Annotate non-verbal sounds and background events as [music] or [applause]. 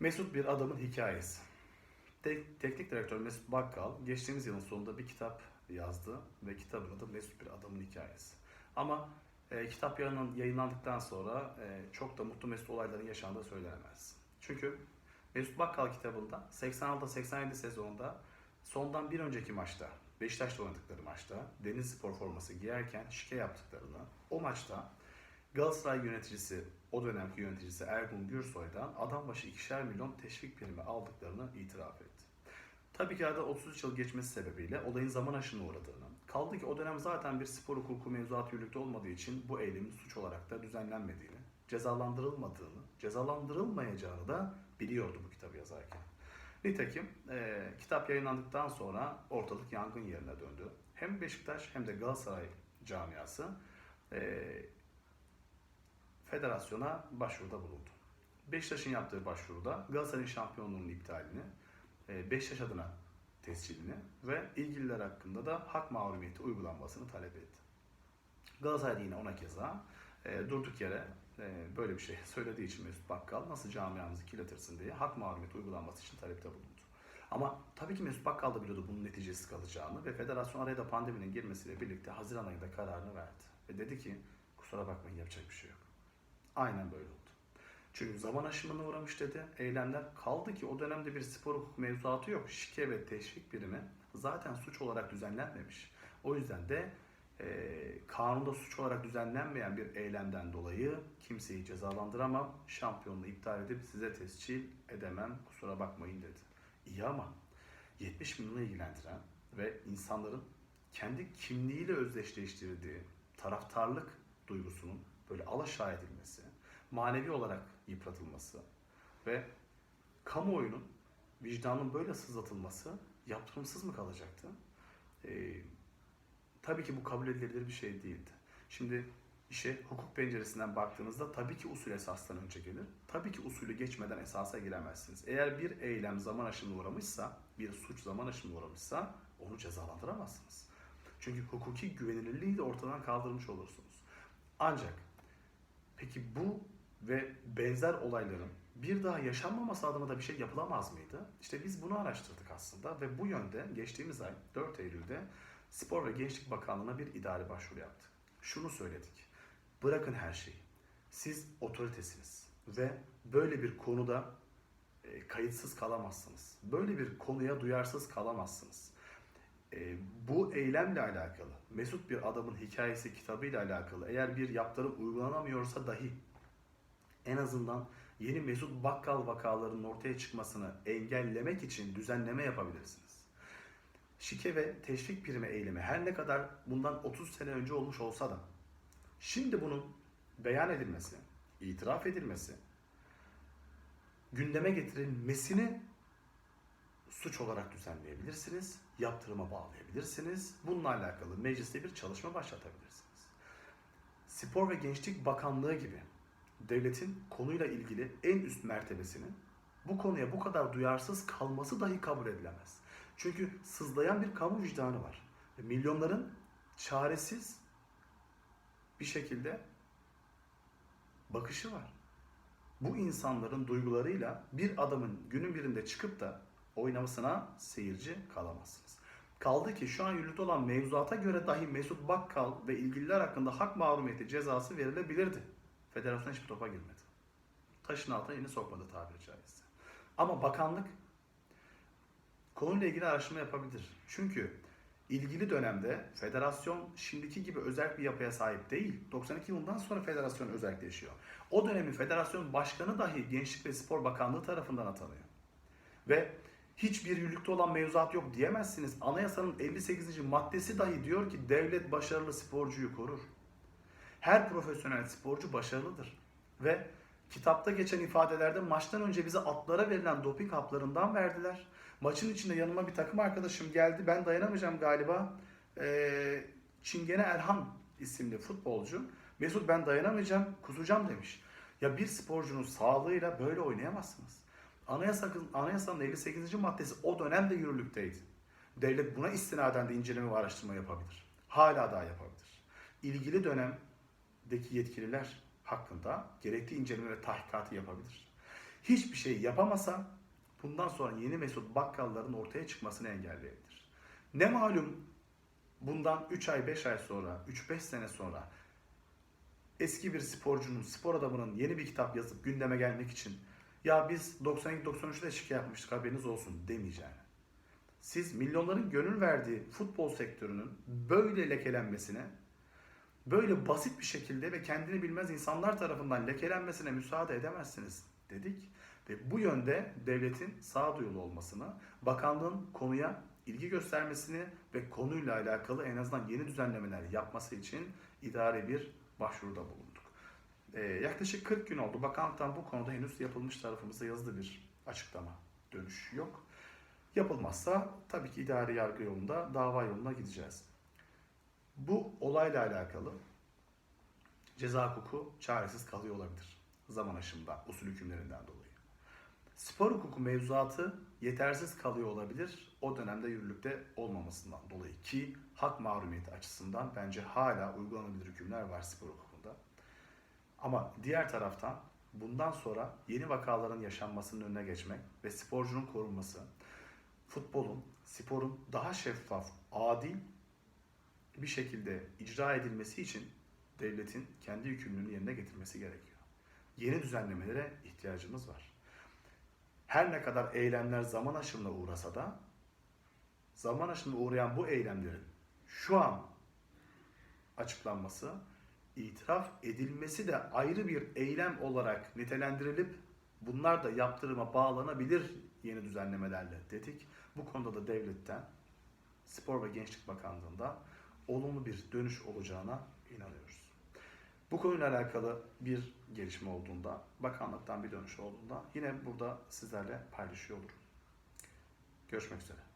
Mesut bir adamın hikayesi. Tek- teknik direktör Mesut Bakkal geçtiğimiz yılın sonunda bir kitap yazdı ve kitabın adı Mesut bir adamın hikayesi. Ama e, kitap yayınlan- yayınlandıktan sonra e, çok da mutlu Mesut olayların yaşandığı söylenemez. Çünkü Mesut Bakkal kitabında 86-87 sezonunda sondan bir önceki maçta Beşiktaş'ta oynadıkları maçta Deniz Spor forması giyerken şike yaptıklarını o maçta Galatasaray yöneticisi, o dönemki yöneticisi Ergun Gürsoy'dan adam başı ikişer milyon teşvik primi aldıklarını itiraf etti. Tabii ki arada 33 yıl geçmesi sebebiyle olayın zaman aşımına uğradığını, kaldı ki o dönem zaten bir spor hukuku mevzuatı yürürlükte olmadığı için bu eylemin suç olarak da düzenlenmediğini, cezalandırılmadığını, cezalandırılmayacağını da biliyordu bu kitabı yazarken. Nitekim e, kitap yayınlandıktan sonra ortalık yangın yerine döndü. Hem Beşiktaş hem de Galatasaray camiası e, federasyona başvuruda bulundu. Beşiktaş'ın yaptığı başvuruda Galatasaray'ın şampiyonluğunun iptalini, e, Beşiktaş adına tescilini ve ilgililer hakkında da hak mahrumiyeti uygulanmasını talep etti. Galatasaray yine ona keza e, durduk yere e, böyle bir şey [laughs] söylediği için Mesut Bakkal nasıl camiamızı kirletirsin diye hak mahrumiyeti uygulanması için talepte bulundu. Ama tabii ki Mesut Bakkal da biliyordu bunun neticesiz kalacağını ve federasyon araya da pandeminin girmesiyle birlikte Haziran ayında kararını verdi. Ve dedi ki kusura bakmayın yapacak bir şey yok. Aynen böyle oldu. Çünkü zaman aşımına uğramış dedi. Eylemler kaldı ki o dönemde bir spor hukuk mevzuatı yok. Şike ve teşvik birimi zaten suç olarak düzenlenmemiş. O yüzden de e, kanunda suç olarak düzenlenmeyen bir eylemden dolayı kimseyi cezalandıramam. Şampiyonluğu iptal edip size tescil edemem. Kusura bakmayın dedi. İyi ama 70 milyonu ilgilendiren ve insanların kendi kimliğiyle özdeşleştirdiği taraftarlık duygusunun böyle alaşağı edilmesi, manevi olarak yıpratılması ve kamuoyunun vicdanın böyle sızlatılması yaptırımsız mı kalacaktı? Ee, tabii ki bu kabul edilebilir bir şey değildi. Şimdi işe hukuk penceresinden baktığınızda tabii ki usul esasdan önce gelir. Tabii ki usulü geçmeden esasa giremezsiniz. Eğer bir eylem zaman aşımına uğramışsa, bir suç zaman aşımına uğramışsa onu cezalandıramazsınız. Çünkü hukuki güvenilirliği de ortadan kaldırmış olursunuz. Ancak peki bu ve benzer olayların bir daha yaşanmaması adına da bir şey yapılamaz mıydı? İşte biz bunu araştırdık aslında ve bu yönde geçtiğimiz ay 4 Eylül'de Spor ve Gençlik Bakanlığı'na bir idari başvuru yaptık. Şunu söyledik. Bırakın her şeyi. Siz otoritesiniz ve böyle bir konuda e, kayıtsız kalamazsınız. Böyle bir konuya duyarsız kalamazsınız. E, bu eylemle alakalı, Mesut bir adamın hikayesi kitabıyla alakalı eğer bir yaptırım uygulanamıyorsa dahi en azından yeni Mesut Bakkal vakalarının ortaya çıkmasını engellemek için düzenleme yapabilirsiniz. Şike ve teşvik primi eylemi her ne kadar bundan 30 sene önce olmuş olsa da şimdi bunun beyan edilmesi, itiraf edilmesi, gündeme getirilmesini suç olarak düzenleyebilirsiniz, yaptırıma bağlayabilirsiniz. Bununla alakalı mecliste bir çalışma başlatabilirsiniz. Spor ve Gençlik Bakanlığı gibi devletin konuyla ilgili en üst mertebesinin bu konuya bu kadar duyarsız kalması dahi kabul edilemez. Çünkü sızlayan bir kamu vicdanı var. Milyonların çaresiz bir şekilde bakışı var. Bu insanların duygularıyla bir adamın günün birinde çıkıp da oynamasına seyirci kalamazsınız. Kaldı ki şu an yürürlükte olan mevzuata göre dahi Mesut Bakkal ve ilgililer hakkında hak mahrumiyeti cezası verilebilirdi. Federasyon hiçbir topa girmedi. Taşın altına elini sokmadı tabiri caizse. Ama bakanlık konuyla ilgili araştırma yapabilir. Çünkü ilgili dönemde federasyon şimdiki gibi özel bir yapıya sahip değil. 92 yılından sonra federasyon özelleşiyor. O dönemin federasyon başkanı dahi Gençlik ve Spor Bakanlığı tarafından atanıyor. Ve hiçbir yürürlükte olan mevzuat yok diyemezsiniz. Anayasanın 58. maddesi dahi diyor ki devlet başarılı sporcuyu korur. Her profesyonel sporcu başarılıdır. Ve kitapta geçen ifadelerde maçtan önce bize atlara verilen doping haplarından verdiler. Maçın içinde yanıma bir takım arkadaşım geldi. Ben dayanamayacağım galiba. Ee, Çingene Erhan isimli futbolcu. Mesut ben dayanamayacağım, kusacağım demiş. Ya bir sporcunun sağlığıyla böyle oynayamazsınız. Anayasanın, anayasanın 58. maddesi o dönemde yürürlükteydi. Devlet buna istinaden de inceleme ve araştırma yapabilir. Hala daha yapabilir. İlgili dönemdeki yetkililer hakkında gerekli inceleme ve tahkikatı yapabilir. hiçbir şey yapamasa bundan sonra yeni Mesut Bakkalların ortaya çıkmasını engelleyebilir. Ne malum bundan 3 ay 5 ay sonra 3-5 sene sonra eski bir sporcunun, spor adamının yeni bir kitap yazıp gündeme gelmek için ya biz 92-93'te şike yapmıştık haberiniz olsun demeyeceğini. Siz milyonların gönül verdiği futbol sektörünün böyle lekelenmesine, böyle basit bir şekilde ve kendini bilmez insanlar tarafından lekelenmesine müsaade edemezsiniz dedik. Ve bu yönde devletin sağduyulu olmasını, bakanlığın konuya ilgi göstermesini ve konuyla alakalı en azından yeni düzenlemeler yapması için idare bir başvuruda bulunduk. Ee, yaklaşık 40 gün oldu. Bakanlıktan bu konuda henüz yapılmış tarafımızda yazılı bir açıklama, dönüş yok. Yapılmazsa tabii ki idari yargı yolunda, dava yoluna gideceğiz. Bu olayla alakalı ceza hukuku çaresiz kalıyor olabilir. Zaman aşımında, usul hükümlerinden dolayı. Spor hukuku mevzuatı yetersiz kalıyor olabilir o dönemde yürürlükte olmamasından dolayı ki hak mahrumiyeti açısından bence hala uygulanabilir hükümler var spor hukukunda. Ama diğer taraftan bundan sonra yeni vakaların yaşanmasının önüne geçmek ve sporcunun korunması, futbolun, sporun daha şeffaf, adil bir şekilde icra edilmesi için devletin kendi yükümlülüğünü yerine getirmesi gerekiyor. Yeni düzenlemelere ihtiyacımız var. Her ne kadar eylemler zaman aşımına uğrasa da zaman aşımına uğrayan bu eylemlerin şu an açıklanması, itiraf edilmesi de ayrı bir eylem olarak nitelendirilip bunlar da yaptırıma bağlanabilir yeni düzenlemelerle dedik. Bu konuda da devletten Spor ve Gençlik Bakanlığı'nda olumlu bir dönüş olacağına inanıyoruz. Bu konuyla alakalı bir gelişme olduğunda, bakanlıktan bir dönüş olduğunda yine burada sizlerle paylaşıyor olurum. Görüşmek üzere.